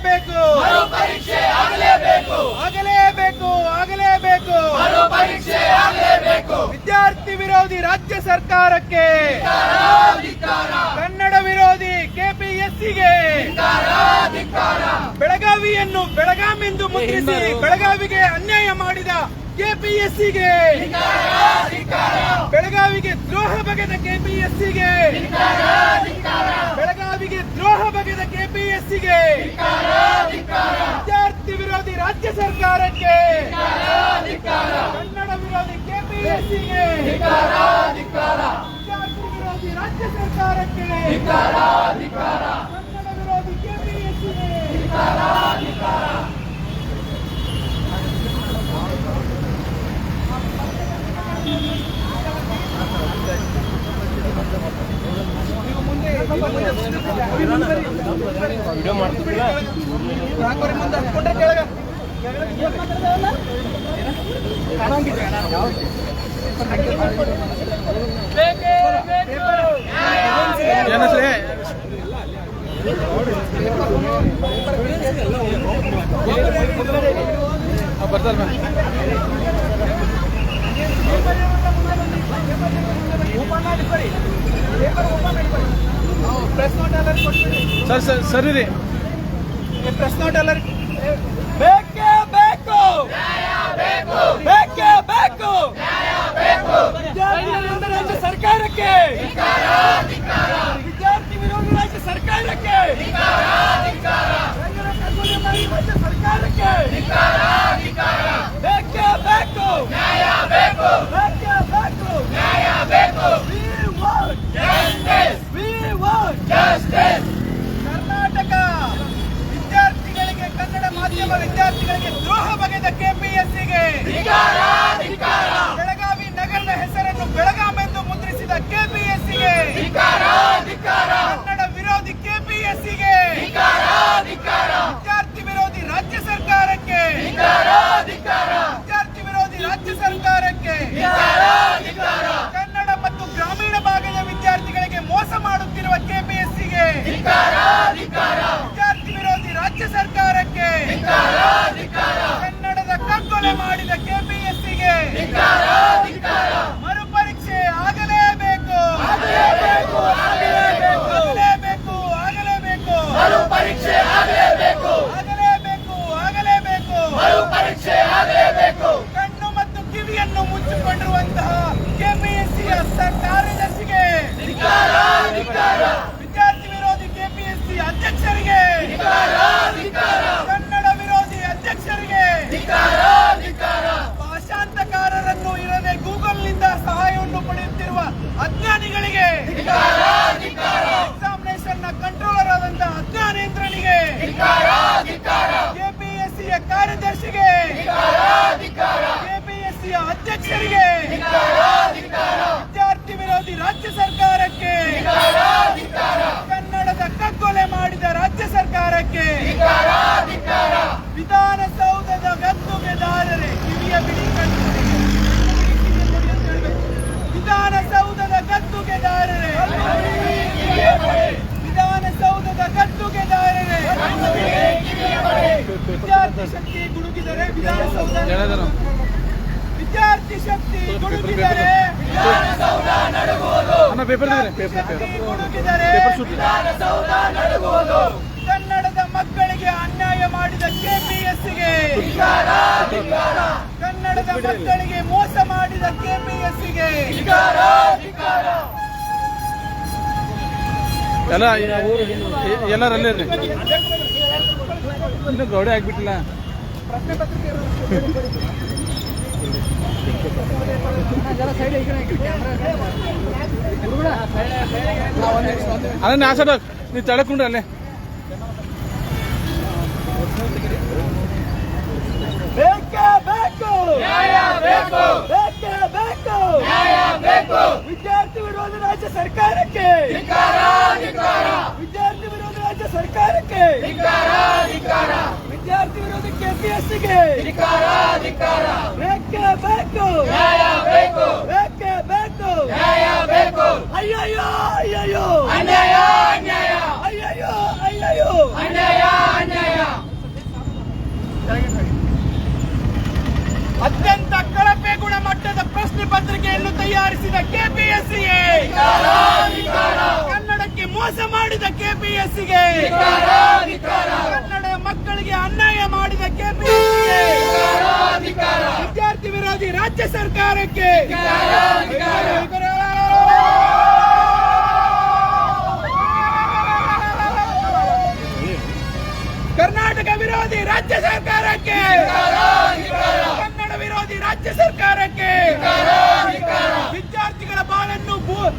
ಆಗಲೇಬೇಕು. ಪರೀಕ್ಷೆ ಆಗಲೇಬೇಕು. ಆಗಲೇಬೇಕು ಆಗಲೇಬೇಕು. ಪರೀಕ್ಷೆ ಆಗಲೇಬೇಕು. ವಿದ್ಯಾರ್ಥಿ ವಿರೋಧಿ ರಾಜ್ಯ ಸರ್ಕಾರಕ್ಕೆ. ಕನ್ನಡ ವಿರೋಧಿ ಕೆಪಿಎಸ್ಸಿಗೆ. ಬೆಳಗಾವಿಯನ್ನು ಬೆಳಗಾಮೆಂದು ಮುದ್ರಿಸಿ ಬೆಳಗಾವಿಗೆ ಅನ್ಯಾಯ ಮಾಡಿದ ಕೆಪಿಎಸ್ಸಿಗೆ. ಬೆಳಗಾವಿಗೆ ದ್ರೋಹ ಬಗೆದ ಕೆಪಿಎಸ್ಸಿಗೆ. ಬೆಳಗಾವಿಗೆ ದ್ರೋಹ ಬಗೆದ ಕೆಪಿಎಸ್ಸಿಗೆ. ರಾಜ್ಯ ಸರ್ಕಾರಕ್ಕೆ ಕನ್ನಡ ವಿರೋಧಿ ಕೆಪಿಎಸ್ಸಿಗೆ ವಿದ್ಯಾರ್ಥಿ ವಿರೋಧಿ ರಾಜ್ಯ ಸರ್ಕಾರಕ್ಕೆ ಕನ್ನಡ ವಿರೋಧಿ ಕೆಪಿಎಸ್ಸಿಗೆ ನಾಲ್ಕೂವರೆ ಮುಂದೆ ಕೊಟ್ಬಿಡಿ ಸರ್ ಸರ್ ಸರಿ. ರೀ ಪ್ರೆಸ್ ನೋಟ್ ಎಲ್ಲರಿಗೂ ಬೇಕು ಬೇಕೇ. ಸರ್ಕಾರಕ್ಕೆ ವಿದ್ಯಾರ್ಥಿ ವಿರೋಧ ರಾಜ್ಯ ಸರ್ಕಾರಕ್ಕೆ ಕನ್ನಡ ಕಗ್ಗೊಲೆ ಮಾಡಿ ರಾಜ್ಯ ಸರ್ಕಾರಕ್ಕೆ ಬೇಕೇ ಬೇಕು ಬೇಕೇ ಬೇಕು We want We want Karnataka ವಿದ್ಯಾರ್ಥಿಗಳಿಗೆ ಕನ್ನಡ ಮಾಧ್ಯಮ ವಿದ್ಯಾರ್ಥಿಗಳಿಗೆ ಬಗೆದ ಕೆಪಿಎಸ್ಸಿಗೆ ಬೆಳಗಾವಿ ನಗರದ ಹೆಸರನ್ನು ಬೆಳಗಾಮೆಂದು ಮುದ್ರಿಸಿದ ಕೆಪಿಎಸ್ಸಿಗೆ ಕನ್ನಡ ವಿರೋಧಿ ಕೆಪಿಎಸ್ಸಿಗೆ ವಿದ್ಯಾರ್ಥಿ ವಿರೋಧಿ ರಾಜ್ಯ ಸರ್ಕಾರಕ್ಕೆ ವಿದ್ಯಾರ್ಥಿ ವಿರೋಧಿ ರಾಜ್ಯ ಸರ್ಕಾರಕ್ಕೆ ಕನ್ನಡ ಮತ್ತು ಗ್ರಾಮೀಣ ಭಾಗದ ವಿದ್ಯಾರ್ಥಿಗಳಿಗೆ ಮೋಸ ಮಾಡುತ್ತಿರುವ ಕೆಪಿಎಸ್ಸಿಗೆ ವಿದ್ಯಾರ್ಥಿ ವಿರೋಧಿ ರಾಜ್ಯ ಸರ್ಕಾರಕ್ಕೆ ಕನ್ನಡದ ಕಗ್ಗೊಲೆ ಮಾಡಿದ ಕೆಪಿಎಸ್ಸಿಗೆ ಮರುಪರೀಕ್ಷೆ ಆಗಲೇಬೇಕು ಆಗಲೇಬೇಕು ಆಗಲೇಬೇಕು ಆಗಲೇಬೇಕು ಪರೀಕ್ಷೆ ಆಗಲೇಬೇಕು ಆಗಲೇಬೇಕು ಆಗಲೇಬೇಕು ಪರೀಕ್ಷೆ ಆಗಲೇಬೇಕು ಕಣ್ಣು ಮತ್ತು ಕಿವಿಯನ್ನು ಮುಚ್ಚಿಕೊಂಡಿರುವಂತಹ ಕೆಪಿಎಸ್ಸಿಯ ಕಾರ್ಯದರ್ಶಿಗೆ ವಿದ್ಯಾರ್ಥಿ ವಿರೋಧಿ ಕೆಪಿಎಸ್ಸಿ ಅಧ್ಯಕ್ಷರಿಗೆ ಕನ್ನಡ ವಿರೋಧಿ ಅಧ್ಯಕ್ಷರಿಗೆ ಭಾಷಾಂತಕಾರರನ್ನು ಇರದೆ ಗೂಗಲ್ನಿಂದ ಸಹಾಯವನ್ನು ಪಡೆಯುತ್ತಿರುವ ಅಜ್ಞಾನಿಗಳಿಗೆ ಎಕ್ಸಾಮಿನೇಷನ್ನ ಕಂಟ್ರೋಲರ್ ಆದಂತಹ ಅಜ್ಞಾನೇಂದ್ರನಿಗೆ ಕೆಪಿಎಸ್ಸಿಯ ಕಾರ್ಯದರ್ಶಿಗೆ ಕೆಪಿಎಸ್ಸಿಯ ಅಧ್ಯಕ್ಷರಿಗೆ ವಿದ್ಯಾರ್ಥಿ ವಿರೋಧಿ ರಾಜ್ಯ ಸರ್ಕಾರಕ್ಕೆ ಕನ್ನಡದ ಕಗ್ಗೊಲೆ ಮಾಡಿದ ರಾಜ್ಯ ಸರ್ಕಾರಕ್ಕೆ ಶಕ್ತಿ ಗುಡುಗಿದರೆ ವಿಧಾನಸೌಧ ಪೇಪರ್ ಗುಡುಗಿದರೆ ಪೇಪರ್ ಶೂಟ್. ಕನ್ನಡದ ಮಕ್ಕಳಿಗೆ ಅನ್ಯಾಯ ಮಾಡಿದ ಕೆಪಿಎಸ್ಸಿಗೆ. ಕನ್ನಡದ ಮಕ್ಕಳಿಗೆ ಮೋಸ ಮಾಡಿದ ಕೆಪಿಎಸ್ಸಿಗೆ. ಎಲ್ಲ ಎಲ್ಲರೂ ಅಲ್ಲೇ ರೀ ಪ್ರಶ್ನೆ ಗೌಡೆ ಆಗ್ಬಿಟ್ಟಿಲ್ಲ ಅದನ್ನ ಆಸೆ ಸೈಡ್ ನೀವು ತಳಕೊಂಡ್ರೆ ಅಲ್ಲೇ. ಬೇಕೇ ಬೇಕು. ನ್ಯಾಯ ಬೇಕು. ಬೇಕೇ ಬೇಕು. ನ್ಯಾಯ ಬೇಕು. ವಿದ್ಯಾರ್ಥಿ ವಿರೋಧಿ ರಾಜ್ಯ ಸರ್ಕಾರಕ್ಕೆ. ಧಿಕ್ಕಾರ ಧಿಕ್ಕಾರ ವಿದ್ಯಾರ್ಥಿ ವಿರೋಧ ರಾಜ್ಯ ಸರ್ಕಾರಕ್ಕೆ. ಧಿಕ್ಕಾರ ಧಿಕ್ಕಾರ ವಿದ್ಯಾರ್ಥಿ ವಿರೋಧ ಕೆಪಿಎಸ್ಸಿಗೆ. ಧಿಕ್ಕಾರ ಧಿಕ್ಕಾರ ಅಯ್ಯಯ್ಯೋ ಅಯ್ಯಯ್ಯೋ. ಅನ್ಯಾಯ ಅನ್ಯಾಯ. ಅಯ್ಯಯ್ಯೋ ಅಯ್ಯಯ್ಯೋ. ಅನ್ಯಾಯ ಅನ್ಯಾಯ. ಅತ್ಯಂತ ಕಳಪೆ ಗುಣಮಟ್ಟದ ಪ್ರಶ್ನೆ ಪತ್ರಿಕೆಯನ್ನು ತಯಾರಿಸಿದ ಕೆಪಿಎಸ್ಸಿಗೆ. ಕನ್ನಡಕ್ಕೆ ಮೋಸ ಮಾಡಿದ ಕೆಪಿಎಸ್ಸಿಗೆ. ಕನ್ನಡ ಮಕ್ಕಳಿಗೆ ಅನ್ಯಾಯ ಮಾಡಿದ ಕೆಪಿಎಸ್ಸಿಗೆ. ವಿದ್ಯಾರ್ಥಿ ವಿರೋಧಿ ರಾಜ್ಯ ಸರ್ಕಾರಕ್ಕೆ. ಕರ್ನಾಟಕ ವಿರೋಧಿ ರಾಜ್ಯ ಸರ್ಕಾರಕ್ಕೆ ಕನ್ನಡ ವಿರೋಧಿ ರಾಜ್ಯ ಸರ್ಕಾರಕ್ಕೆ ವಿದ್ಯಾರ್ಥಿಗಳ ಬಾಳನ್ನು ಭೂ-